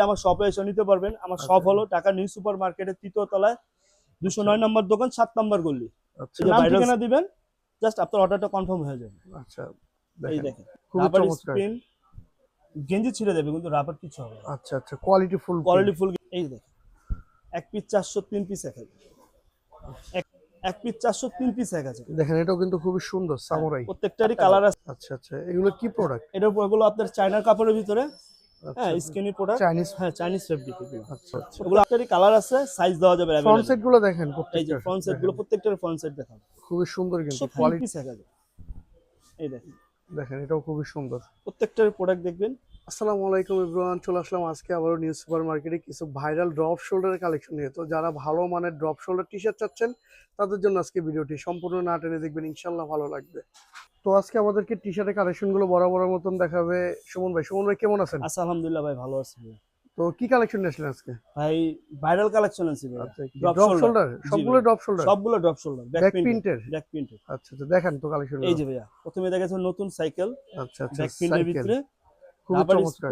আমার শপে এসে নিতে পারবেন। আমার শপ আচ্ছা। হলো ঢাকা নিউ সুপার মার্কেটের তৃতীয় তলায় দুশো নয় নম্বর দোকান সাত নম্বর আচ্ছা। viral- ঠিকানা দিবেন? জাস্ট আপনার অর্ডারটা কনফার্ম হয়ে যাবে। আচ্ছা এই দেখেন। রাবার স্পিন গেঞ্জি ছিঁড়ে দেবে কিন্তু রাবার কিছু হবে আচ্ছা আচ্ছা। কোয়ালিটি ফুল কোয়ালিটি ফুল এই দেখেন। এক পিস চারশো তিন পিস এক- এক পিস চারশো তিন পিস এক আছে দেখেন এটাও কিন্তু খুবই সুন্দর সামুরাই। প্রত্যেকটারই কালার আছে। আচ্ছা আচ্ছা। এগুলো কি প্রোডাক্ট এটা এগুলো আপনার চায়নার কাপড়ের ভিতরে। হ্যাঁ স্কিনি প্রোডাক্ট চাইনিজ হ্যাঁ চাইনিজ ফেব্রিক আচ্ছা আচ্ছা। ওগুলো আপনারই কালার আছে সাইজ দেওয়া যাবে ফ্রন্ট সেটগুলো দেখেন এই যে ফ্রন্ট সেটগুলো প্রত্যেকটার ফ্রন্ট সেট দেখান খুবই সুন্দর কিন্তু কোয়ালিটি দেখা এক এই দেখেন। দেখেন এটাও খুবই সুন্দর। প্রত্যেকটার প্রোডাক্ট দেখবেন। আসসালামু আলাইকুম এভরিওয়ান চলে আসলাম আজকে আবারও নিউজ সুপার মার্কেটে কিছু ভাইরাল ড্রপ শোল্ডারের কালেকশন নিয়ে। তো যারা ভালো মানের ড্রপ শোল্ডার টি শার্ট চাচ্ছেন তাদের জন্য আজকে ভিডিওটি সম্পূর্ণ না টেনে দেখবেন ইনশাল্লাহ ভালো লাগবে। তো আজকে আমাদেরকে টি শার্টের কালেকশনগুলো বরাবরের মতন দেখাবে সুমন ভাই। সুমন ভাই কেমন আছেন? আচ্ছা আলহামদুলিল্লাহ ভাই ভালো আছি। তো কি কালেকশন নিয়ে আসলেন আজকে? ভাই ভাইরাল কালেকশন আছে ভাই। ড্রপ শোল্ডার সবগুলো ড্রপ শোল্ডার সবগুলো ড্রপ শোল্ডার ব্যাক প্রিন্টের ব্যাক প্রিন্টের আচ্ছা আচ্ছা দেখেন তো কালেকশন এই যে ভাইয়া প্রথমে দেখেছেন নতুন সাইকেল আচ্ছা আচ্ছা ব্যাক প্রিন্টের ভিতরে চমৎকার।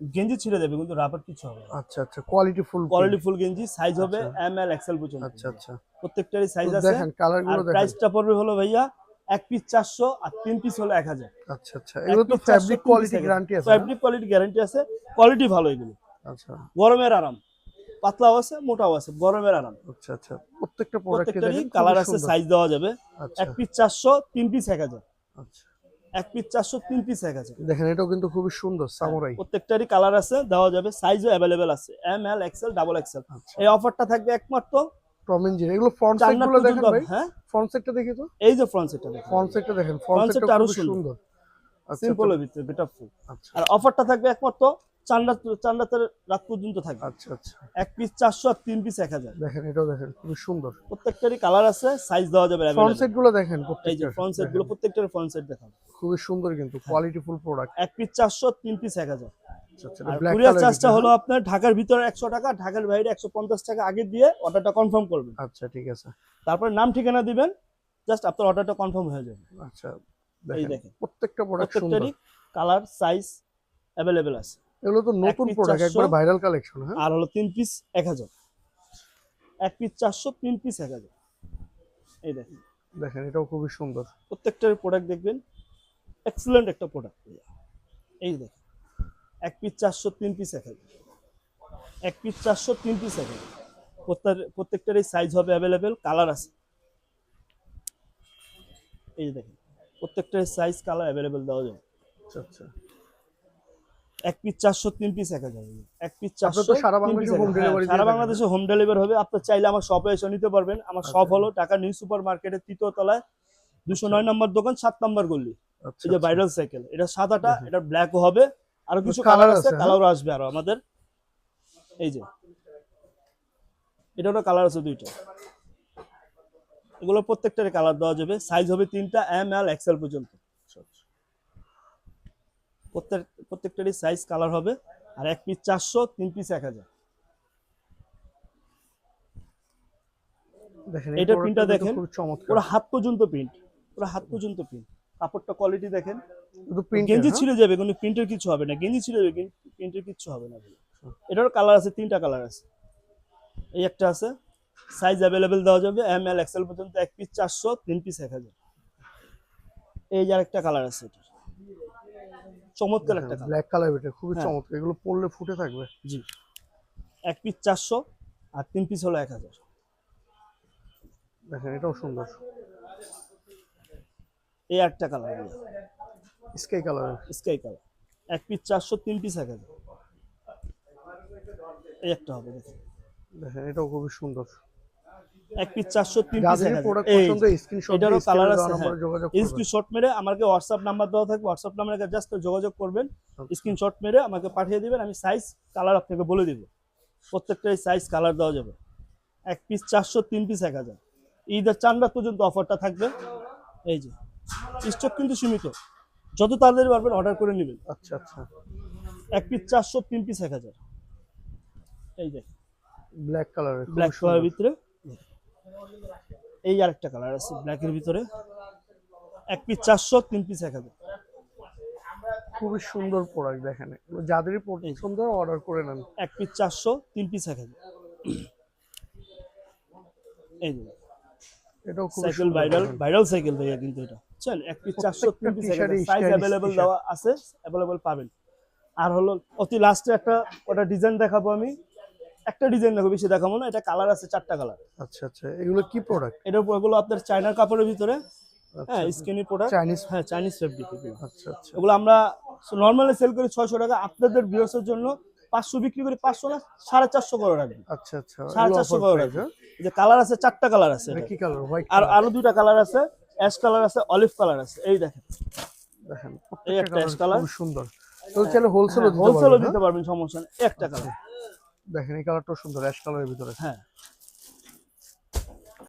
গেঞ্জি ছিঁড়ে দেবে কিন্তু রাবার কিছু হবে আচ্ছা আচ্ছা কোয়ালিটি ফুল কোয়ালিটি ফুল গেঞ্জি সাইজ হবে। এম এল এক্সেল পর্যন্ত। আচ্ছা আচ্ছা। প্রত্যেকটারই সাইজ আছে। দেখেন কালারগুলো দেখেন। প্রাইসটা পড়বে হলো ভাইয়া এক পিস চারশো আর তিন পিস হলো এক হাজার। আচ্ছা আচ্ছা। এগুলো তো ফ্যাব্রিক কোয়ালিটি গ্যারান্টি আছে ফ্যাব্রিক কোয়ালিটি গ্যারান্টি আছে। কোয়ালিটি ভালো এগুলো। আচ্ছা। গরমের আরাম। পাতলাও আছে মোটাও আছে গরমের আরাম। আচ্ছা আচ্ছা। প্রত্যেকটা প্রোডাক্টে প্রত্যেকটারই কালার আছে সাইজ দেওয়া যাবে। আচ্ছা। এক পিস চারশো তিন পিস এক হাজার। আচ্ছা। এক পিস চারশো তিন পিস এক হাজার দেখেন এটাও কিন্তু খুবই সুন্দর সামুরাই। প্রত্যেকটারই কালার আছে দেওয়া যাবে সাইজও অ্যাভেলেবেল আছে M L XL double XL এই অফারটা থাকবে একমাত্র এন্ড এগুলো ফ্রন্ট সাইড দেখেন ভাই? হ্যাঁ। ফ্রন্ট সাইডটা দেখি তো? এই যে ফ্রন্ট সেটটা দেখুন। ফ্রন্ট সাইডটা দেখেন ফ্রন্ট side আরও সুন্দর। সিম্পল আচ্ছা ভিতরে ফুল আচ্ছা। আর অফারটা থাকবে একমাত্র চার রাত চার রাতের রাত পর্যন্ত থাকবে আচ্ছা আচ্ছা। এক পিস চারশো আর তিন পিস এক হাজার। দেখেন এটাও দেখেন খুবই সুন্দর। প্রত্যেকটারই কালার আছে সাইজ দেওয়া যাবে ফ্রন্ট। সাইডগুলো দেখেন এই যে ফ্রন্ট সেটগুলো প্রত্যেকটার ফ্রন্ট সেট দেখাবো। খুবই সুন্দর কিন্তু কোয়ালিটি ফুল প্রোডাক্ট এক পিস চারশো তিন পিস এক হাজার। আচ্ছা আচ্ছা কুরিয়ার চার্জটা হলো আপনার ঢাকার ভিতরে একশো টাকা ঢাকার বাইরে একশো পঞ্চাশ টাকা আগে দিয়ে অর্ডারটা কনফার্ম করবেন। আচ্ছা ঠিক আছে। তারপর নাম ঠিকানা দিবেন জাস্ট আপনার অর্ডারটা কনফার্ম হয়ে যাবে। আচ্ছা এই দেখেন দেখেন। প্রত্যেকটা প্রোডাক্ট সুন্দর। কালার সাইজ অ্যাভেলেবেল আছে। এগুলো তো নতুন প্রোডাক্ট একবার ভাইরাল কালেকশন হ্যাঁ? আর হলো তিন পিস এক হাজার। এক পিস চারশো তিন পিস এক হাজার। এই দেখেন। দেখেন এটাও খুবই সুন্দর। প্রত্যেকটার প্রোডাক্ট দেখবেন। এক্সেলেন্ট একটা প্রোডাক্ট এই দেখেন। এক পিস চারশো তিন পিস এক হাজার। এক পিস চারশো তিন পিস এক হাজার। প্রত্যেক- প্রত্যেকটারই সাইজ হবে অ্যাভেলেবেল কালার আছে। এই দেখেন। প্রত্যেকটার সাইজ কালার অ্যাভেলেবেল দেওয়া যাবে। আচ্ছা আচ্ছা। এক পিস চারশো তিন পিস এক হাজার। এক পিস চারশো সারা বাংলাদেশে হোম ডেলিভারি হবে। আপনার চাইলে আমার শপে এসে নিতে পারবেন। আমার শপ আচ্ছা। হলো ঢাকা নিউ সুপার মার্কেটের তৃতীয় তলায় দুশো নয় নম্বর দোকান সাত নম্বর গল্লি আচ্ছা এই যে আচ্ছা। ভাইরাল সাইকেল এটা সাদাটা। এটা ব্ল্যাকও হবে। আরও কিছু কালার আছে, আছে হ্যাঁ? আসবে আরও আমাদের। এই যে। এটারও কালার আছে দুইটা। এগুলো প্রত্যেকটার কালার দেওয়া যাবে। সাইজ হবে তিনটা এম এল এক্সেল পর্যন্ত। আচ্ছা, আচ্ছা। প্রত্যেক প্রত্যেকটারই সাইজ কালার হবে। আর এক পিস চারশো তিন পিস এক হাজার। দেখেন এটা প্রোডাক্টটা দেখেন। ওরা হাত পর্যন্ত প্রিন্ট ওরা হাত পর্যন্ত প্রিন্ট কাপড়টা কোয়ালিটি দেখেন। প্রিন্ট গেঞ্জি ছিঁড়ে যাবে কিন্তু প্রিন্টের কিছু হবে না। গেঞ্জি ছিঁড়ে যাবে প্রিন্টের কিছু হবে না। এটারও কালার আছে তিনটা কালার আছে। এই একটা আছে। সাইজ অ্যাভেলেবেল দেওয়া যাবে এম এল এক্সেল পর্যন্ত এক পিস চারশো তিন পিস এক হাজার। এই যে আরেকটা কালার আছে এটা চমৎকার একটা ব্ল্যাক কালার। এটা খুবই হ্যাঁ। চমৎকার। এগুলো পরলে ফুটে থাকবে। জি। এক পিস চারশো আর তিন পিস হলো এক হাজার। দেখেন এটাও সুন্দর। এই একটা colour sky colour sky colour এক পিস চারশো তিন পিস এক হাজার। এই একটা হবে দেখুন। দেখেন এটাও খুবই সুন্দর। এক পিস চারশো তিন পিস প্রোডাক্ট পছন্দ স্ক্রিনশট এটারও কালার কালার আছে যোগাযোগ করবেন। স্ক্রিনশট মেরে আমাকে নাম্বার দেওয়া থাকবে নাম্বারে জাস্ট যোগাযোগ করবেন। স্ক্রিনশট মেরে আমাকে পাঠিয়ে দিবেন আমি সাইজ কালার আপনাকে বলে দিব। প্রত্যেকটাই সাইজ কালার দেওয়া যাবে। এক পিস চারশো তিন পিস এক হাজার। ঈদের চার রাত পর্যন্ত অফারটা থাকবে। এই যে স্টক কিন্তু সীমিত। যত তাড়াতাড়ি পারবেন অর্ডার করে নেবেন। আচ্ছা আচ্ছা। এক পিস চারশো তিন পিস এক হাজার। এই যে ব্ল্যাক কালার ব্ল্যাক কালারের ভিতরে। এই আরেকটা কালার আছে ব্ল্যাকের ভিতরে। এক পিস চারশো তিন পিস এক হাজার। খুবই সুন্দর প্রোডাক্ট দেখেন। যাদেরই পছন্দ অর্ডার করে নেন। এক পিস চারশো তিন পিস এক হাজার। এই যে। এটাও খুব সাইকেল ভাইরাল ভাইরাল সাইকেল ভাইয়া কিন্তু এটা। বুঝছেন এক পিস চারশো তিন পিস t-shirt এই সাইজ অ্যাভেলেবেল দেওয়া আছে অ্যাভেলেবেল পাবেন। আর হলো অতি লাস্টে একটা ওটা ডিজাইন দেখাবো আমি। একটা ডিজাইন দেখো বেশি দেখাবো না এটা কালার আছে চারটা কালার আচ্ছা আচ্ছা এগুলো কি প্রোডাক্ট এটার এগুলো আপনার চায়নার কাপড়ের ভিতরে। হ্যাঁ স্কিনি প্রোডাক্ট চাইনিজ হ্যাঁ চাইনিজ ফেব্রিক আচ্ছা আচ্ছা। এগুলো আমরা নর্মালি সেল করি ছয়শো টাকা। আপনাদের ভিউসের জন্য পাঁচশো বিক্রি করি পাঁচশো না সাড়ে চারশো করে রাখবেন। আচ্ছা আচ্ছা সাড়ে চারশো করে রাখবেন। হ্যাঁ? যে কালার আছে চারটা কালার আছে কি কালার হোয়াইট আর আরও দুইটা কালার আছে অ্যাশ কালার আছে অলিভ কালার আছে। এই দেখেন। দেখেন এই একটা কালার খুব সুন্দর। তো চাইলে হোলসেলও দিতে হোলসেলও পারবেন দিতে হ্যাঁ? পারবেন সমস্যা নেই। একটা কালার দেখেন এই কালারটাও সুন্দর অ্যাশ কালারের ভিতরে। হ্যাঁ।